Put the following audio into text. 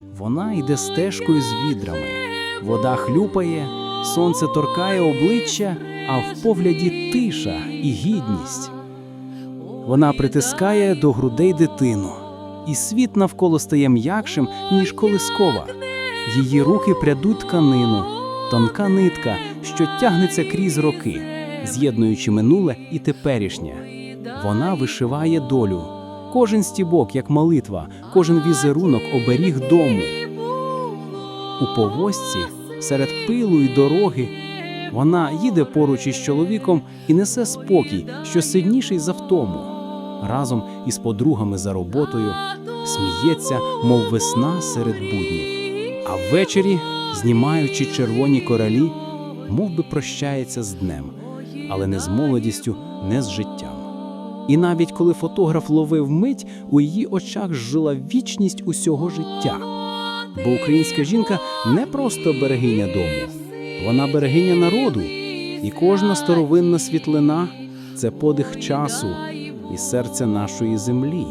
Вона йде стежкою з відрами. Вода хлюпає, сонце торкає обличчя, а в погляді тиша і гідність. Вона притискає до грудей дитину, і світ навколо стає м'якшим, ніж колискова. Її руки прядуть тканину, тонка нитка, що тягнеться крізь роки, з'єднуючи минуле і теперішнє. Вона вишиває долю. Кожен стібок, як молитва, кожен візерунок оберіг дому. У повозці, серед пилу і дороги, вона їде поруч із чоловіком і несе спокій, що сильніший за втому. Разом із подругами за роботою сміється, мов весна серед буднів. А ввечері, знімаючи червоні коралі, мов би прощається з днем, але не з молодістю, не з життям. І навіть коли фотограф ловив мить, у її очах жила вічність усього життя. Бо українська жінка не просто берегиня дому, вона берегиня народу, і кожна старовинна світлина це подих часу і серця нашої землі.